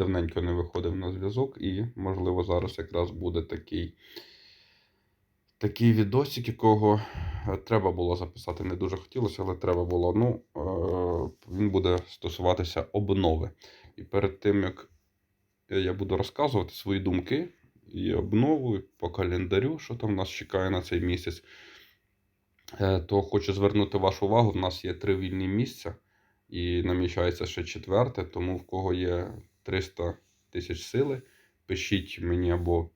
давненько не виходив на зв'язок, і, можливо, зараз якраз буде такий, такий відосик, якого е, треба було записати. Не дуже хотілося, але треба було. Ну, е, він буде стосуватися обнови. І перед тим, як я буду розказувати свої думки і обнову, і по календарю, що там нас чекає на цей місяць, е, то хочу звернути вашу увагу. В нас є три вільні місця, і намічається ще четверте, тому в кого є 300 тисяч сили, пишіть мені або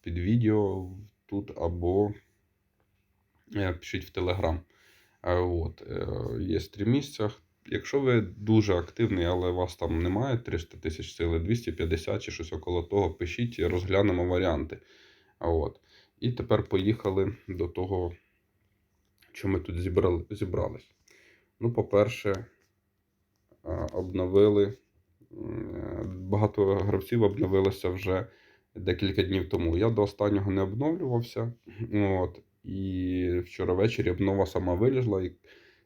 під відео тут, або е, пишіть в Телеграм. От, е, є три місця. Якщо ви дуже активний, але вас там немає 300 тисяч сили, 250 чи щось около того, пишіть, розглянемо варіанти. От. І тепер поїхали до того, що ми тут зібрали, зібрались. Ну, по-перше, е, обновили. Багато гравців обновилося вже декілька днів тому. Я до останнього не обновлювався. От. І вчора ввечері обнова сама вилізла і,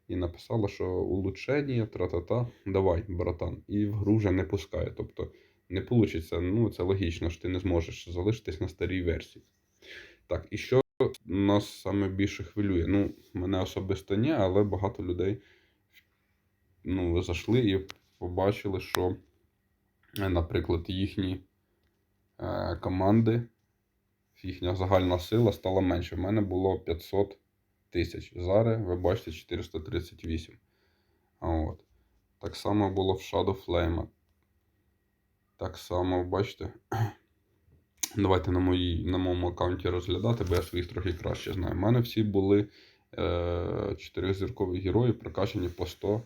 і написала, що улучшення, тра-та-та, давай, братан. І в гру вже не пускає. Тобто не вийде, ну це логічно, що ти не зможеш залишитись на старій версії. Так, і що нас саме більше хвилює? Ну, мене особисто ні, але багато людей ну, зайшли і побачили, що, наприклад, їхні е, команди, їхня загальна сила стала менше. У мене було 500 тисяч. Зараз ви бачите 438. От. Так само було в Shadow Flame. Так само, бачите. Давайте на, моїй, на моєму аккаунті розглядати, бо я своїх трохи краще знаю. У мене всі були е, 4 зіркові герої, прокачані по 100,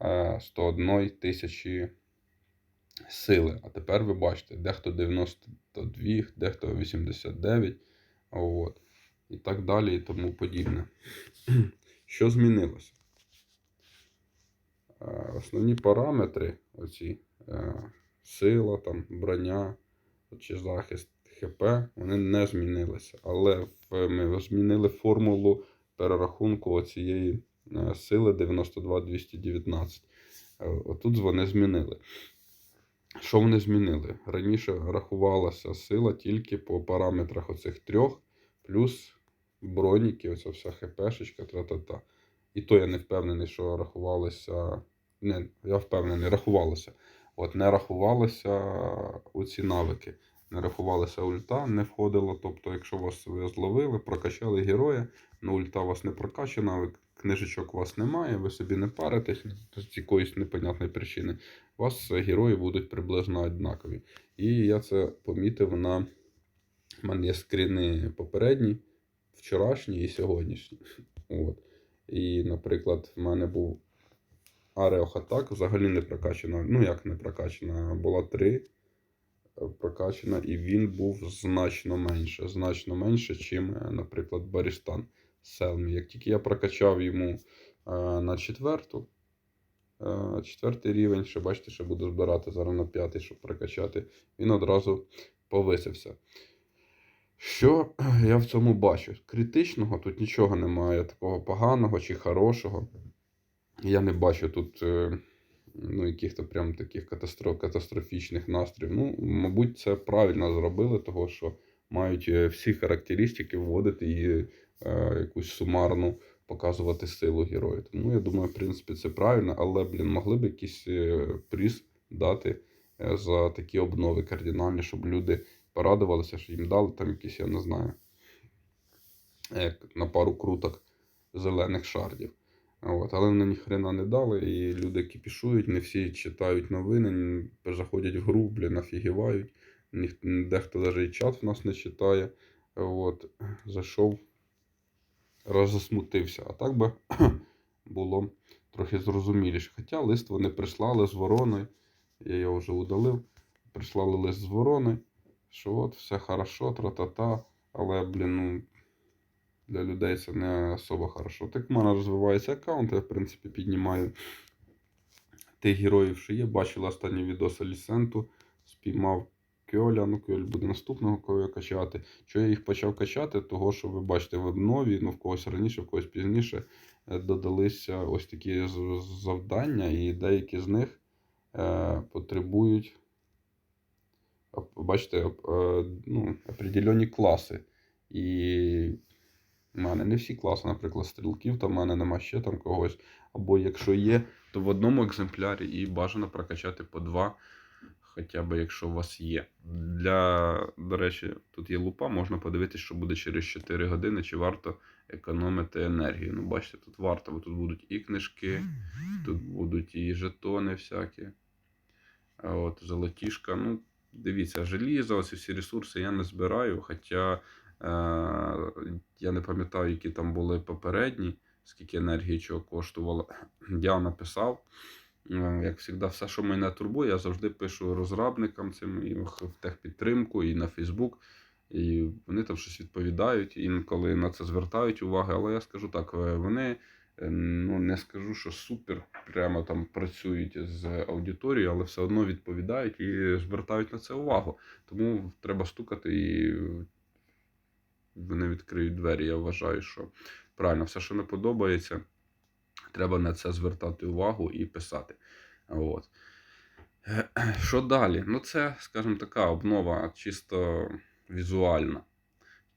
е, 101 тисячі сили. А тепер ви бачите, дехто 92, дехто 89. От. І так далі, і тому подібне. Що змінилося? Е, Основні параметри, оці е, сила, там, броня чи захист ХП, вони не змінилися. Але ми змінили формулу перерахунку цієї сили 92-219. Е, Отут вони змінили. Що вони змінили? Раніше рахувалася сила тільки по параметрах оцих трьох, плюс броніки, оця вся хпшечка, тра-та-та. І то я не впевнений, що рахувалося. Не, я впевнений, рахувалося. От не рахувалося у ці навики. Не рахувалася ульта, не входило. Тобто, якщо вас ви зловили, прокачали героя, ну ульта у вас не прокачана, ви книжечок у вас немає, ви собі не паритесь з якоїсь непонятної причини. У вас герої будуть приблизно однакові. І я це помітив на. У мене є скріни попередні, вчорашні і сьогоднішні. От. І, наприклад, в мене був Атак, взагалі не прокачана. Ну, як не прокачана, була 3 прокачана, і він був значно менше. Значно менше, чим, е, наприклад, Барістан Селмі. Як тільки я прокачав йому е, на четверту, е, четвертий рівень, ще бачите, що буду збирати зараз на п'ятий, щоб прокачати, він одразу повисився. Що я в цьому бачу? Критичного тут нічого немає, такого поганого чи хорошого. Я не бачу тут е, ну, яких-то прям таких катастро- катастрофічних настроїв. Ну, мабуть, це правильно зробили, того що мають всі характеристики вводити і якусь сумарну показувати силу героя. Тому я думаю, в принципі, це правильно, але, блін, могли б якийсь е, приз дати е, за такі обнови кардинальні, щоб люди порадувалися, що їм дали там якісь, я не знаю, як на пару круток зелених шардів. От, але вони ніхрена не дали, і люди кипішують, не всі читають новини, заходять в гру, блін, офігівають. Ніх, дехто навіть чат в нас не читає. От, зайшов, роззасмутився. А так би було трохи зрозуміліше. Хоча лист вони прислали з вороною, я його вже удалив. Прислали лист з ворони, що от все хорошо, тра-та-та, але, блін, ну, для людей це не особо хорошо. Так в мене розвивається аккаунт, я, в принципі, піднімаю тих героїв, що є. Бачили останні відоси Лісенту, спіймав Кьоля, ну Кьоль буде наступного кого качати. Що я їх почав качати? Того, що ви бачите в обнові, ну в когось раніше, в когось пізніше, е, додалися ось такі завдання, і деякі з них е, потребують бачите, е, ну, определені класи. І в мене не всі класи, наприклад, стрілків, там в мене нема ще там когось. Або якщо є, то в одному екземплярі і бажано прокачати по два, хоча б якщо у вас є. Для, до речі, тут є лупа, можна подивитися, що буде через 4 години, чи варто економити енергію. Ну, бачите, тут варто, бо тут будуть і книжки, тут будуть і жетони всякі. А от золотішка. Ну, дивіться, желізо, ось всі ресурси я не збираю, хоча е, я не пам'ятаю, які там були попередні, скільки енергії чого коштувало. Я написав. Е, Як завжди, все, що мене турбує, я завжди пишу розробникам цим і в в техпідтримку, і на Фейсбук. І вони там щось відповідають, інколи на це звертають увагу. Але я скажу так, е, вони е, ну не скажу, що супер прямо там працюють з аудиторією, але все одно відповідають і звертають на це увагу. Тому треба стукати і вони відкриють двері. Я вважаю, що правильно, все, що не подобається, треба на це звертати увагу і писати. От. Що далі? Ну, це, скажімо, така обнова чисто візуальна.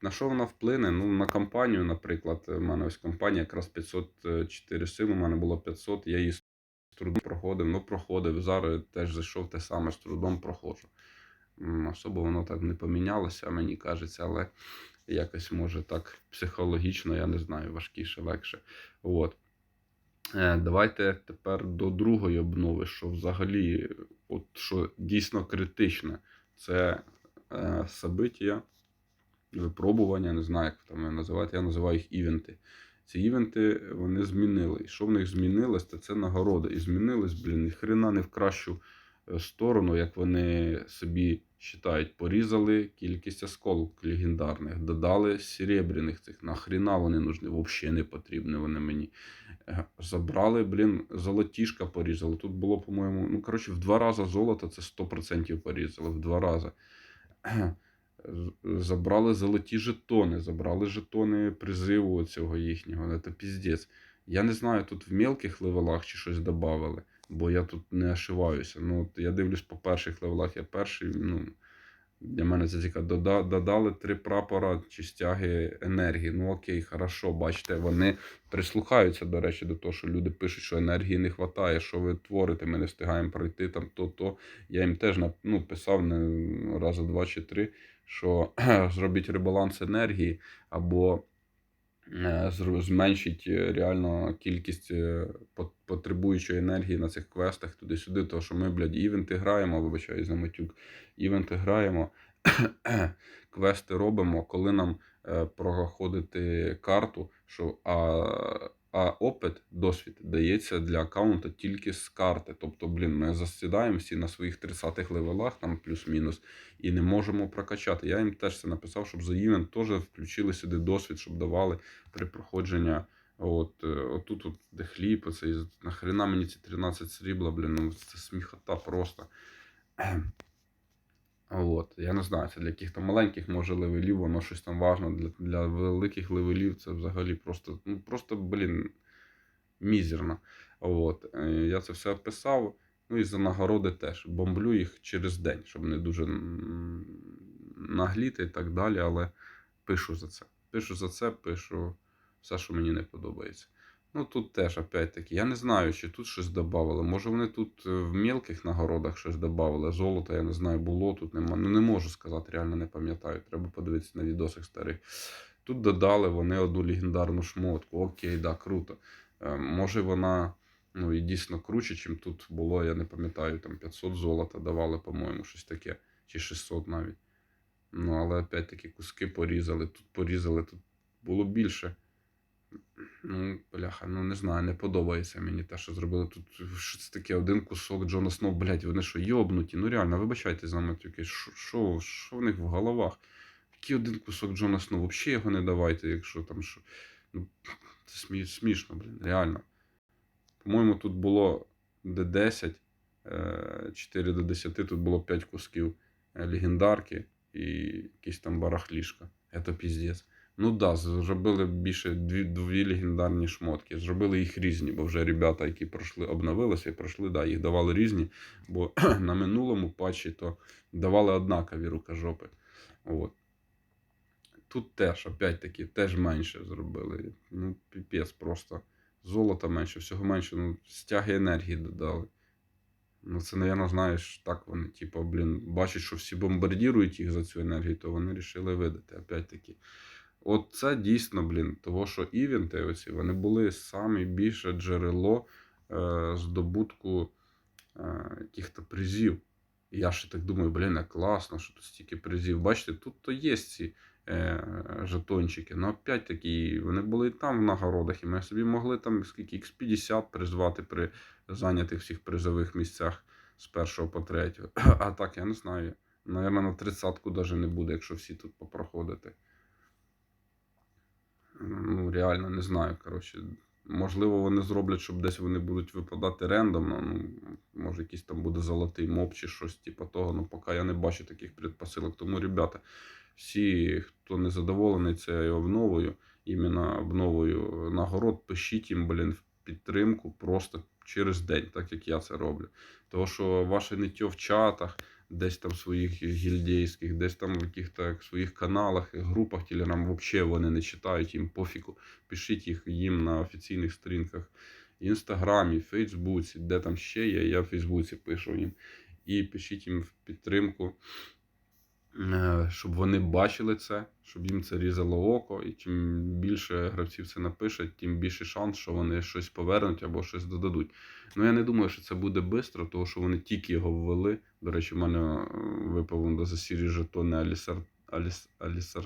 На що вона вплине? Ну, на кампанію, наприклад, у мене ось компанія якраз 504 сили, у мене було 500, я її з трудом проходив, ну проходив. Зараз теж зайшов те саме, з трудом проходжу. Особо воно так не помінялося, мені кажеться, але якось може так психологічно, я не знаю, важкіше, легше. От. Е, Давайте тепер до другої обнови, що взагалі, от що дійсно критичне, це е, собиття, випробування, не знаю, як там називати, я називаю їх івенти. Ці івенти вони змінили. І що в них змінилось, то це нагороди. І змінились, блін, ні хрена не в кращу е, сторону, як вони собі вважають, порізали кількість осколок легендарних, додали серебряних цих. Нахріна вони нужні, взагалі не потрібні вони мені. Забрали, блін, золотішка порізали. Тут було, по-моєму, ну, коротше, в два рази золото це 100% порізали, в два рази. Забрали золоті жетони, забрали жетони призиву цього їхнього. Це піздець. Я не знаю, тут в мелких левелах чи щось додавали, бо я тут не ошиваюся. Ну, от я дивлюсь по перших левелах, я перший, ну. Для мене це цікаво. Дода- Додали три прапора чи стяги енергії. Ну окей, хорошо, бачите, вони прислухаються, до речі, до того, що люди пишуть, що енергії не вистачає, що ви творите, ми не встигаємо пройти там то-то. Я їм теж ну, писав не раз, два чи три, що зробіть ребаланс енергії або зменшить е, реально кількість е, потребуючої енергії на цих квестах туди-сюди, тому що ми, блядь, івенти граємо, вибачаюсь за матюк, івенти граємо, квести робимо, коли нам е, проходити карту, що а, а опит, досвід дається для аккаунта тільки з карти. Тобто, блін, ми засідаємо всі на своїх 30-х левелах, там плюс-мінус, і не можемо прокачати. Я їм теж це написав, щоб за івент теж включили сюди досвід, щоб давали при проходженні. От, е, отут, от, де хліб, оцей, нахрена мені ці 13 срібла, блін, ну це сміхота просто. От, я не знаю, це для яких-то маленьких, може, левелів, воно щось там важно. Для, для великих левелів це взагалі просто, ну, просто, блін, мізерно. От, е, я це все описав. Ну і за нагороди теж. Бомблю їх через день, щоб не дуже нагліти і так далі, але пишу за це. Пишу за це, пишу все, що мені не подобається. Ну тут теж, опять-таки, я не знаю, чи тут щось додавали. Може вони тут е, в мілких нагородах щось додавали. Золото, я не знаю, було тут нема. Ну не можу сказати, реально не пам'ятаю. Треба подивитися на відосах старих. Тут додали вони одну легендарну шмотку. Окей, да, круто. Е, Може вона ну, і дійсно круче, чим тут було, я не пам'ятаю, там 500 золота давали, по-моєму, щось таке, чи 600 навіть. Ну, але опять-таки куски порізали, тут порізали, тут було більше. Ну, бляха, ну не знаю, не подобається мені те, що зробили тут. Що це таке один кусок Джона Сноу, блядь, вони що, йобнуті? Ну реально, вибачайте за мене тільки, що, що, в них в головах? Який один кусок Джона Сноу? Взагалі його не давайте, якщо там що. Ну, це смі... смішно, блін, реально. По-моєму, тут було D10, 4 до 10, тут було 5 кусків е, легендарки і якісь там барахлішка. Це піздець. Ну да, зробили більше дві, дві легендарні шмотки. Зробили їх різні, бо вже ребята, які пройшли, обновилися і пройшли, да, їх давали різні. Бо на минулому патчі то давали однакові рукожопи. От. Тут теж, опять-таки, теж менше зробили. Ну, піпець просто. Золота менше, всього менше, ну, стяги енергії додали. Ну, це, напевно, знаєш, так вони, типу, блін, бачать, що всі бомбардірують їх за цю енергію, то вони вирішили видати. Опять-таки. От це дійсно, блін, того, що івенти оці, вони були саме більше джерело е, здобутку е, яких-то призів. Я ще так думаю, блін, як класно, що тут стільки призів. Бачите, тут то є ці е, жетончики. Ну, опять таки, вони були і там в нагородах, і ми собі могли там скільки X50 призвати при зайнятих всіх призових місцях з першого по третього. А так, я не знаю. Наверно, на тридцятку навіть не буде, якщо всі тут попроходити. Ну, реально не знаю. Коротше, можливо, вони зроблять, щоб десь вони будуть випадати рендомно. Ну, може, якийсь там буде золотий моб чи щось типу того. Ну, поки я не бачу таких предпосилок. Тому, ребята, всі, хто не задоволений цією обновою, іменно обновою нагород, пишіть їм, блін, підтримку просто через день, так як я це роблю. Тому що ваше ниття в чатах, десь там своїх гільдейських, десь там в яких-то своїх каналах, групах Телеграм, взагалі вони не читають, їм пофігу. Пишіть їх їм на офіційних сторінках Інстаграмі, Фейсбуці, де там ще є, я в Фейсбуці пишу їм. І пишіть їм в підтримку, щоб вони бачили це, щоб їм це різало око. І чим більше гравців це напишуть, тим більше шанс, що вони щось повернуть або щось додадуть. Ну я не думаю, що це буде швидко, тому що вони тільки його ввели. До речі, в мене е, випав до засірі жетони Алісар. Аліс, Алісар.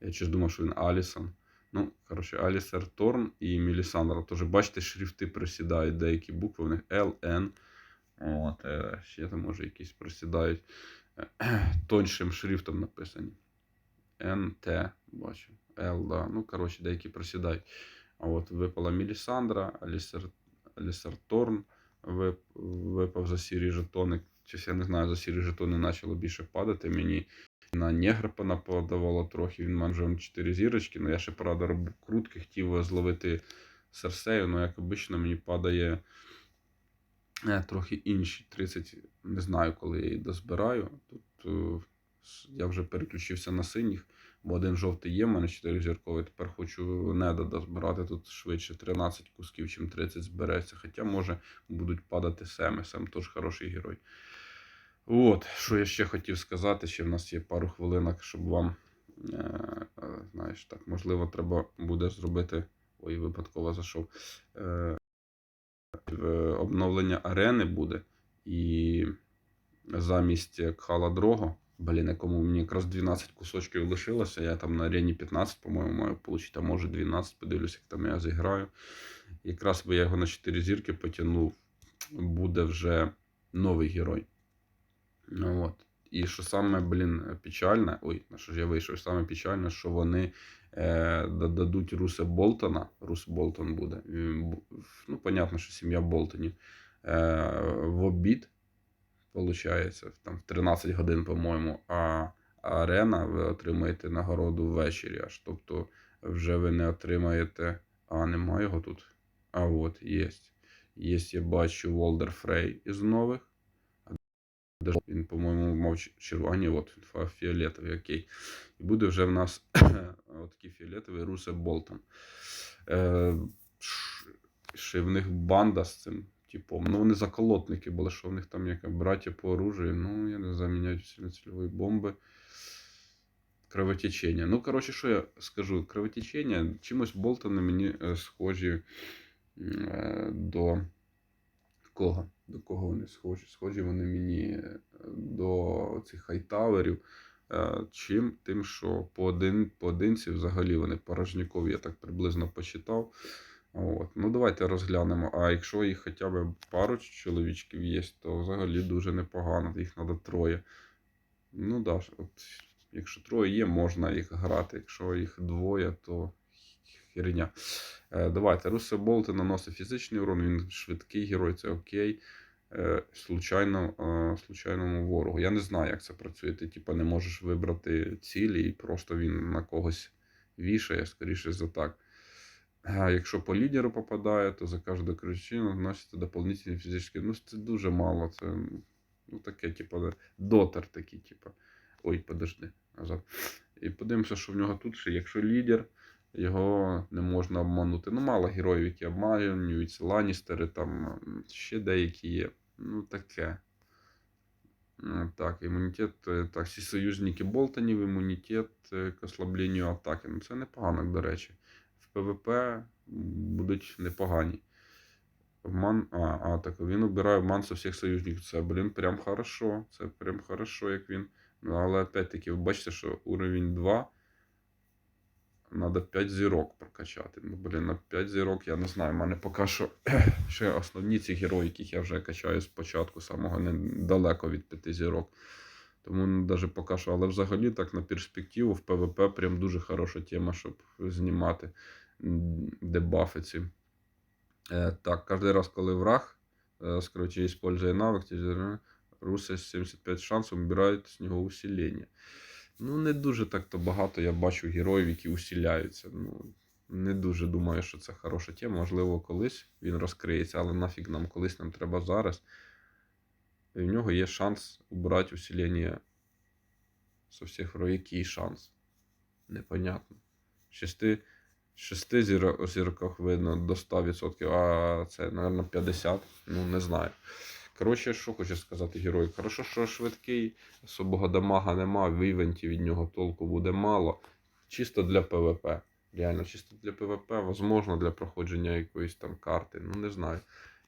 Я ще ж думав, що він Алісон. Ну, коротше, Алісар Торн і Мілісандра. Тож, бачите, шрифти просідають, деякі букви, в них N. От, е, ще там, може, якісь просідають. Тоншим шрифтом написані. Н, Т, бачу. Л, да. Ну, коротше, деякі просідають. А от випала Мілісандра, Алісар, Алісар Торн вип- випав за сірі жетони. Щось я не знаю, за сірі жетони почало більше падати. Мені на негр нападавало трохи. Він мав вже 4 зірочки, але я ще правда робив крутки, хотів зловити серсею, але як обично мені падає трохи інші 30, не знаю, коли я її дозбираю. Тут е, я вже переключився на синіх, бо один жовтий є, в мене 4 зірковий. Тепер хочу неда дозбирати тут швидше 13 кусків, чим 30 збереться. Хоча, може, будуть падати семи. Сем теж хороший герой. От, що я ще хотів сказати, ще в нас є пару хвилинок, щоб вам, е, е, знаєш, так, можливо, треба буде зробити. Ой, випадково зайшов. Е, обновлення арени буде. І замість Кхала Дрого, блін, якому мені якраз 12 кусочків лишилося. Я там на арені 15, по-моєму, маю отримати, а може 12, подивлюся, як там я зіграю. Якраз би я його на 4 зірки потягнув, буде вже новий герой. Ну, от. І що саме, блін, печальне, ой, на що ж я вийшов, саме печальне, що вони е, додадуть Руса Болтона. Рус Болтон буде. Ну, понятно, що сім'я Болтонів. Е, в обід, виходить, там в 13 годин, по-моєму, а арена ви отримаєте нагороду ввечері. Аж тобто вже ви не отримаєте. А, немає його тут. А от, є. Є, я бачу Волдер Фрей із нових. Де ж Він, по-моєму, мав червоні, от фіолетовий, окей. І буде вже в нас такий фіолетовий Русе Болтон. Е, ще в них банда з цим типом. Ну, вони заколотники були, що в них там як браття по оружию. Ну, я не знаю, міняють бомби. Кровотечення. Ну, коротше, що я скажу? Кровотечення чимось Болтони мені е, схожі е, до кого? До кого вони схожі? Схожі вони мені е, до цих хайтаверів. Е, Чим? Тим, що поодин, поодинці взагалі вони порожнікові, я так приблизно почитав. От. Ну, давайте розглянемо. А якщо їх хоча б пару чоловічків є, то взагалі дуже непогано. Їх треба троє. Ну да, от, якщо троє є, можна їх грати. Якщо їх двоє, то херня. Е, давайте. Русе Болти наносить фізичний урон, він швидкий герой, це окей. Е, случайно, е, случайному ворогу. Я не знаю, як це працює. Ти типа не можеш вибрати цілі, і просто він на когось вішає, скоріше за так. Якщо по лідеру попадає, то за кожну кричину вноситься дополнительні фізичні. Ну, це дуже мало. Це ну, таке, типу, дотер такий, типу. Ой, подожди, назад. І подивимося, що в нього тут ще. Якщо лідер, його не можна обманути. Ну, мало героїв, які обманюються, Ланістери, там ще деякі є. Ну, таке. Так, імунітет. е, Так, всі союзники Болтонів, імунітет е, к ослабленню атаки. Ну, це непогано, до речі. В ПВП будуть непогані. Обман. А, а, так він обирає обман со всіх союзників. Це, блін, прям хорошо. Це прям хорошо, як він. Ну, але опять-таки, ви бачите, що уровень 2. Надо 5 зірок прокачати. Ну, блін, на 5 зірок, я не знаю. У мене поки що ще основні ці герої, яких я вже качаю спочатку, самого недалеко від 5 зірок. Тому ну, навіть поки що, але взагалі так на перспективу в ПВП прям дуже хороша тема, щоб знімати дебафи ці. Е, так, кожен раз, коли враг, е, скороче, используя навык, те- руси 75 шансів вибирають з нього усилення. Ну, не дуже так-то багато я бачу героїв, які усиляються. Ну, не дуже думаю, що це хороша тема. Можливо, колись він розкриється, але нафіг нам колись нам треба зараз. І в нього є шанс убрати усилення со всіх ворогів. Який шанс? Непонятно. Шести, шести зіро- зірках видно до 100%, а це, мабуть, 50%. Ну, не знаю. Коротше, що хочу сказати герой. Хорошо, що швидкий, особого дамага нема, в івенті від нього толку буде мало. Чисто для ПВП. Реально, чисто для ПВП, возможно, для проходження якоїсь там карти. Ну, не знаю.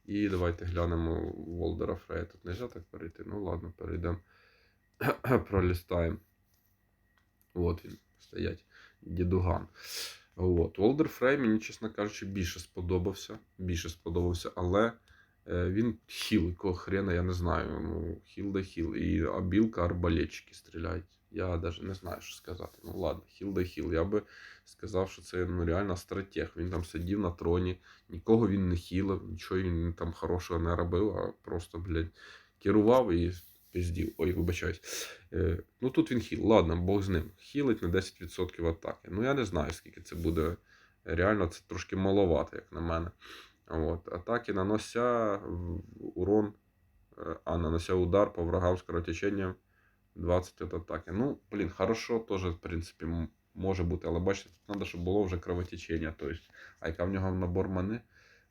І давайте глянемо Волдера Фрея. Тут не так перейти. Ну ладно, перейдемо. Пролістаємо. От він стоять. Дідуган. От. Волдер Фрей мені, чесно кажучи, більше сподобався. Більше сподобався, але він хіл, якого хрена, я не знаю. Ну, хіл да хіл. І а білка арбалетчики стріляють. Я навіть не знаю, що сказати. Ну ладно, хіл да хіл. Я би сказав, що це ну, реально стратег. Він там сидів на троні, нікого він не хілив, нічого він там хорошого не робив, а просто, блядь, керував і пиздів. Ой, вибачаюсь. Е, ну тут він хіл. Ладно, Бог з ним. Хілить на 10% атаки. Ну я не знаю, скільки це буде. Реально, це трошки маловато, як на мене. От. Атаки нанося урон, е, а нанося удар по врагам з кровотеченням 20 от атаки. Ну, блін, хорошо, теж, в принципі, може бути, але бачите, тут треба, щоб було вже кровотечення. Тобто, а яка в нього набор мани?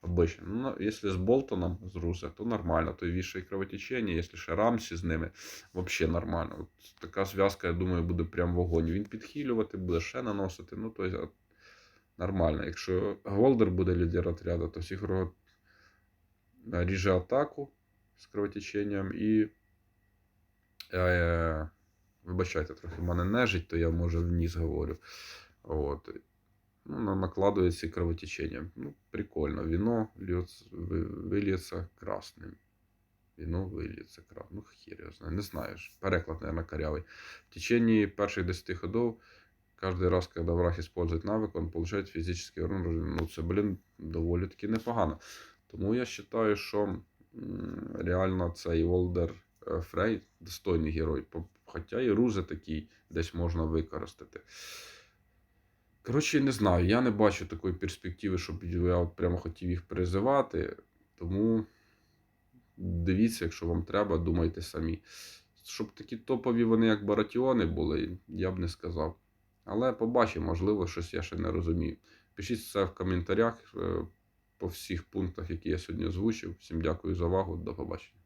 Обично. Ну, якщо з Болтоном з Руса, то нормально, то і вішає кровотечення, якщо ще Рамсі з ними, взагалі нормально. От така зв'язка, я думаю, буде прям вогонь. Він підхилювати, буде ще наносити. Ну, то нормально. Якщо Голдер буде лідер отряду, то всіх ворогів ріже атаку з кровотеченням і. Е, вибачайте, трохи в мене нежить, то я може вниз говорю. От. Ну, на- накладується кровотечення. Ну, прикольно. Віно вильється красним. Віно вильється красним. Ну, хер я знаю. Не знаєш. Переклад, наверное, корявый. В течение первых 10 ходов каждый раз, когда враг использует навык, он получает физический урон. Ну, це, блін, доволі таки непогано. Тому я вважаю, що реально цей Волдер е, Фрей достойний герой. Хоча і Рузе такий десь можна використати. Коротше, не знаю, я не бачу такої перспективи, щоб я от прямо хотів їх призивати. Тому дивіться, якщо вам треба, думайте самі. Щоб такі топові вони, як Баратіони були, я б не сказав. Але побачимо, можливо, щось я ще не розумію. Пишіть це в коментарях е, по всіх пунктах, які я сьогодні озвучив. Всім дякую за увагу. До побачення.